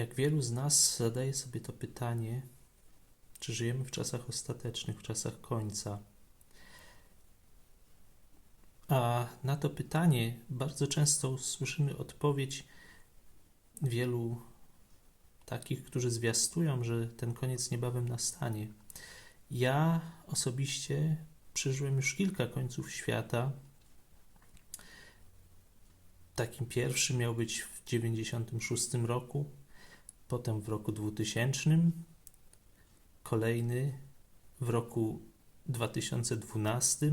Jak wielu z nas zadaje sobie to pytanie, czy żyjemy w czasach ostatecznych, w czasach końca? A na to pytanie bardzo często słyszymy odpowiedź wielu takich, którzy zwiastują, że ten koniec niebawem nastanie. Ja osobiście przeżyłem już kilka końców świata. Takim pierwszym miał być w 96 roku, potem w roku 2000, kolejny w roku 2012.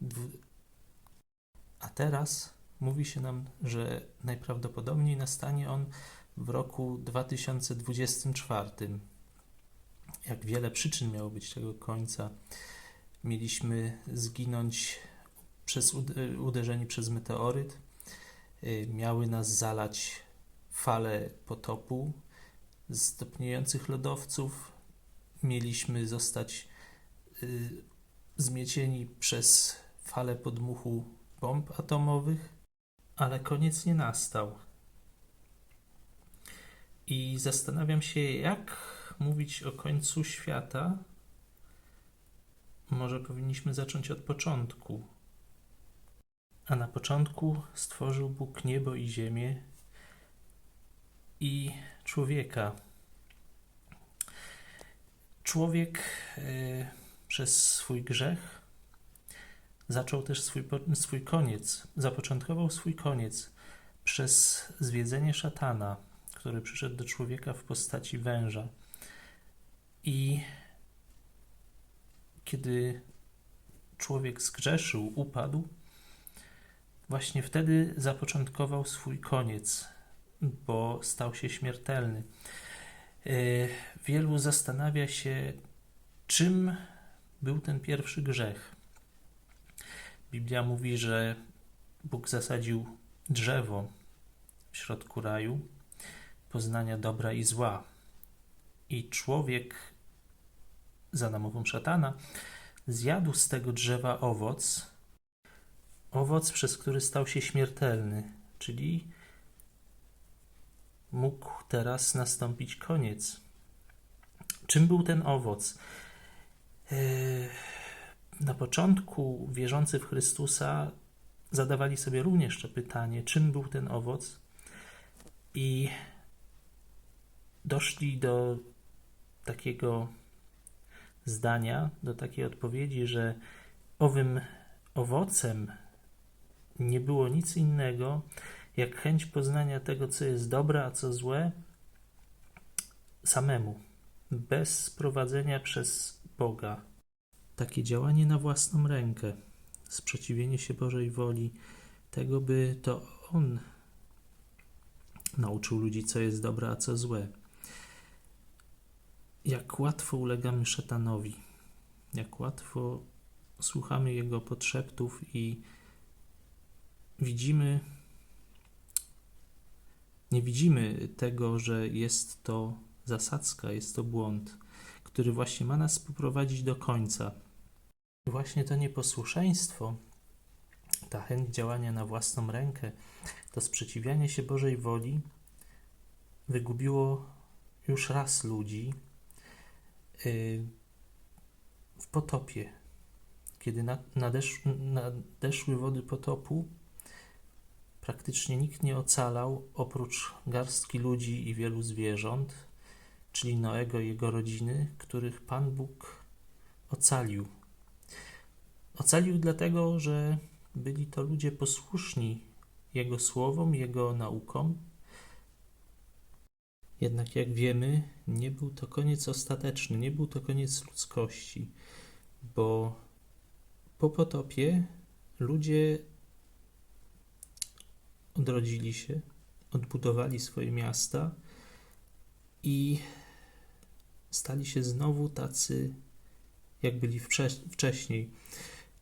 Dwu- A teraz mówi się nam, że najprawdopodobniej nastanie on w roku 2024. Jak wiele przyczyn miało być tego końca. Mieliśmy zginąć przez ud- uderzeni przez meteoryt. Y, Miały nas zalać fale potopu stopniejących lodowców. Mieliśmy zostać y, zmiecieni przez fale podmuchu bomb atomowych, ale koniec nie nastał. I zastanawiam się, jak mówić o końcu świata. Może powinniśmy zacząć od początku. A na początku stworzył Bóg niebo i ziemię i człowieka. Człowiek e, przez swój grzech zaczął też swój, swój koniec, zapoczątkował swój koniec przez zwiedzenie szatana, który przyszedł do człowieka w postaci węża. I kiedy człowiek zgrzeszył, upadł, właśnie wtedy zapoczątkował swój koniec, bo stał się śmiertelny. Yy, Wielu zastanawia się, czym był ten pierwszy grzech. Biblia mówi, że Bóg zasadził drzewo w środku raju poznania dobra i zła. I człowiek, za namową szatana, zjadł z tego drzewa owoc, owoc, przez który stał się śmiertelny, czyli mógł teraz nastąpić koniec. Czym był ten owoc? Yy, Na początku wierzący w Chrystusa zadawali sobie również to pytanie, czym był ten owoc, i doszli do takiego zdania, do takiej odpowiedzi, że owym owocem nie było nic innego, jak chęć poznania tego, co jest dobre, a co złe, samemu, bez sprowadzenia przez Boga. Takie działanie na własną rękę, sprzeciwienie się Bożej woli, tego, by to On nauczył ludzi, co jest dobre, a co złe. Jak łatwo ulegamy szatanowi, jak łatwo słuchamy jego podszeptów i widzimy, nie widzimy tego, że jest to zasadzka, jest to błąd, który właśnie ma nas poprowadzić do końca. Właśnie to nieposłuszeństwo, ta chęć działania na własną rękę, to sprzeciwianie się Bożej woli wygubiło już raz ludzi yy, w potopie. Kiedy na- nadesz, nadeszły wody potopu, praktycznie nikt nie ocalał oprócz garstki ludzi i wielu zwierząt, czyli Noego i jego rodziny, których Pan Bóg ocalił. Ocalił dlatego, że byli to ludzie posłuszni Jego słowom, Jego naukom. Jednak, jak wiemy, nie był to koniec ostateczny, nie był to koniec ludzkości, bo po potopie ludzie odrodzili się, odbudowali swoje miasta i stali się znowu tacy, jak byli wcze- wcześniej,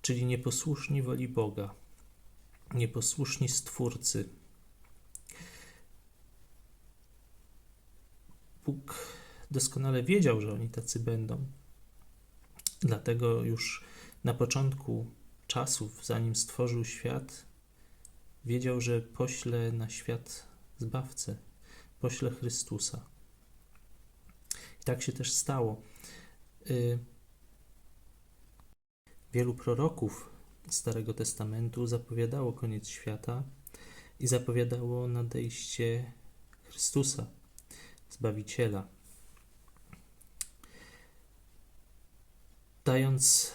czyli nieposłuszni woli Boga, nieposłuszni Stwórcy. Bóg doskonale wiedział, że oni tacy będą. Dlatego już na początku czasów, zanim stworzył świat, wiedział, że pośle na świat zbawcę, pośle Chrystusa. I tak się też stało. Y, Wielu proroków Starego Testamentu zapowiadało koniec świata i zapowiadało nadejście Chrystusa, Zbawiciela. Dając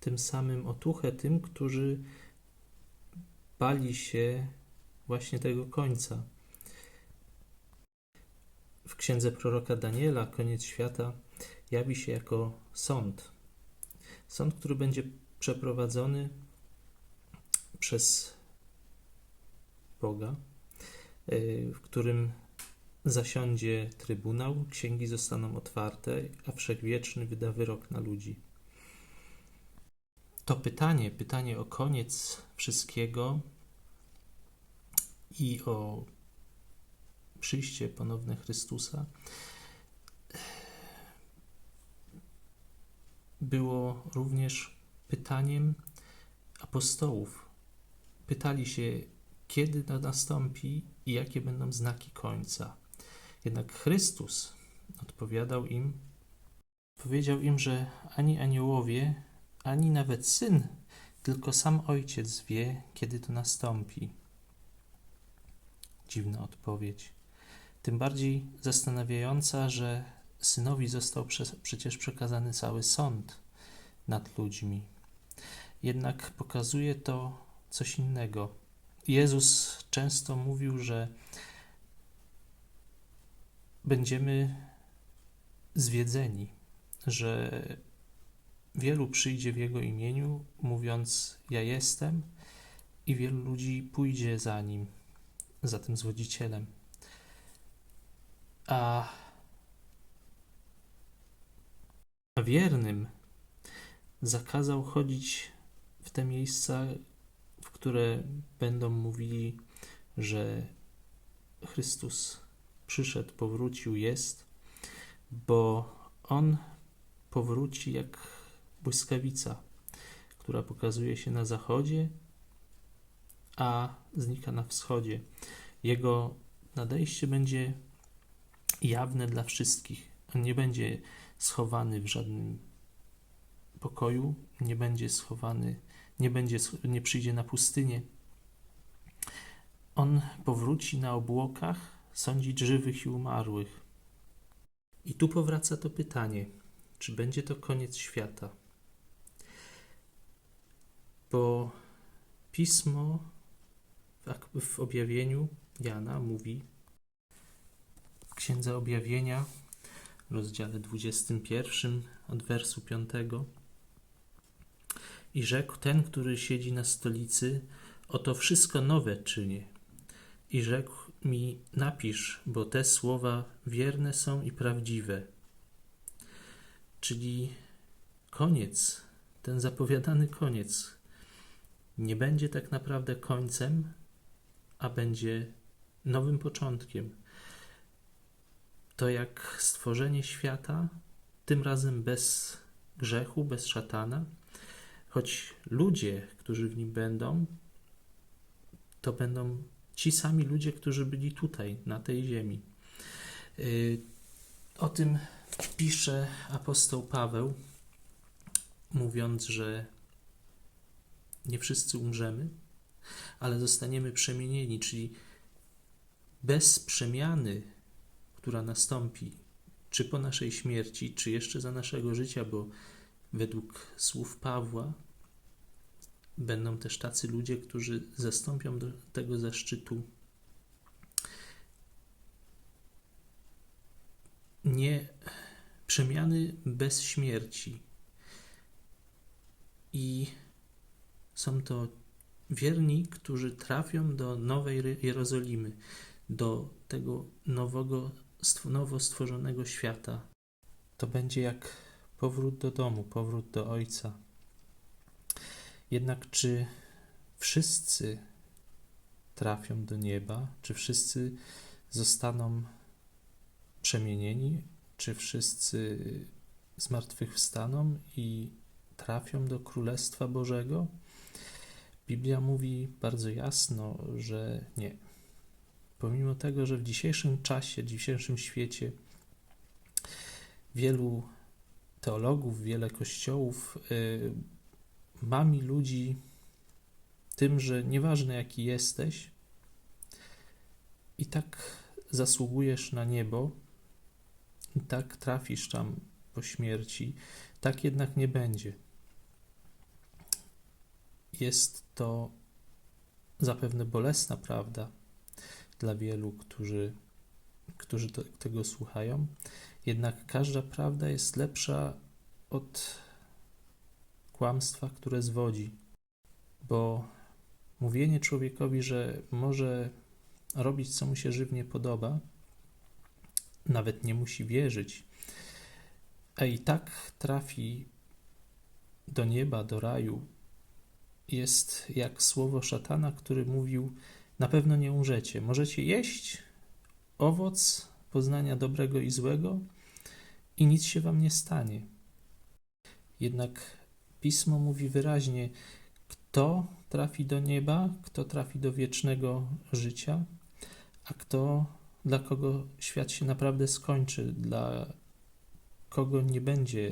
tym samym otuchę tym, którzy bali się właśnie tego końca. W księdze proroka Daniela koniec świata jawi się jako sąd. Sąd, który będzie przeprowadzony przez Boga, y, w którym zasiądzie trybunał, księgi zostaną otwarte, a wszechwieczny wyda wyrok na ludzi. To pytanie, pytanie o koniec wszystkiego i o przyjście ponowne Chrystusa było również pytaniem apostołów. Pytali się, kiedy to nastąpi i jakie będą znaki końca. Jednak Chrystus odpowiadał im, powiedział im, że ani aniołowie, ani nawet syn, tylko sam ojciec wie, kiedy to nastąpi. Dziwna odpowiedź. Tym bardziej zastanawiająca, że synowi został prze- przecież przekazany cały sąd nad ludźmi. Jednak pokazuje to coś innego. Jezus często mówił, że będziemy zwiedzeni, że wielu przyjdzie w Jego imieniu, mówiąc: Ja jestem, i wielu ludzi pójdzie za nim, za tym zwodzicielem. A wiernym zakazał chodzić w te miejsca, w które będą mówili, że Chrystus przyszedł, powrócił, jest, bo On powróci jak błyskawica, która pokazuje się na zachodzie, a znika na wschodzie. Jego nadejście będzie jawne dla wszystkich. On nie będzie schowany w żadnym pokoju, nie będzie schowany, nie, będzie, nie przyjdzie na pustynię. On powróci na obłokach sądzić żywych i umarłych. I tu powraca to pytanie, czy będzie to koniec świata? Bo pismo w, objawieniu Jana mówi w Księdze Objawienia rozdziale 21 od wersu 5. I rzekł ten, który siedzi na stolicy, oto wszystko nowe czynię. I rzekł mi, napisz, bo te słowa wierne są i prawdziwe. Czyli koniec, ten zapowiadany koniec, nie będzie tak naprawdę końcem, a będzie nowym początkiem to jak stworzenie świata, tym razem bez grzechu, bez szatana, choć ludzie, którzy w nim będą, to będą ci sami ludzie, którzy byli tutaj, na tej ziemi. Yy, O tym pisze apostoł Paweł, mówiąc, że nie wszyscy umrzemy, ale zostaniemy przemienieni, czyli bez przemiany która nastąpi, czy po naszej śmierci, czy jeszcze za naszego życia, bo według słów Pawła będą też tacy ludzie, którzy zastąpią do tego zaszczytu nie przemiany bez śmierci. I są to wierni, którzy trafią do Nowej Jerozolimy, do tego nowego nowo stworzonego świata. To będzie jak powrót do domu, powrót do Ojca. Jednak czy wszyscy trafią do nieba? Czy wszyscy zostaną przemienieni? Czy wszyscy zmartwychwstaną i trafią do Królestwa Bożego? Biblia mówi bardzo jasno, że nie pomimo tego, że w dzisiejszym czasie, w dzisiejszym świecie wielu teologów, wiele kościołów y, mami ludzi tym, że nieważne jaki jesteś, i tak zasługujesz na niebo, i tak trafisz tam po śmierci, tak jednak nie będzie. Jest to zapewne bolesna prawda dla wielu, którzy, którzy te, tego słuchają, jednak każda prawda jest lepsza od kłamstwa, które zwodzi, bo mówienie człowiekowi, że może robić, co mu się żywnie podoba, nawet nie musi wierzyć, a i tak trafi do nieba, do raju, jest jak słowo szatana, który mówił: Na pewno nie umrzecie. Możecie jeść owoc poznania dobrego i złego i nic się wam nie stanie. Jednak pismo mówi wyraźnie: kto trafi do nieba, kto trafi do wiecznego życia, a kto dla kogo świat się naprawdę skończy, dla kogo nie będzie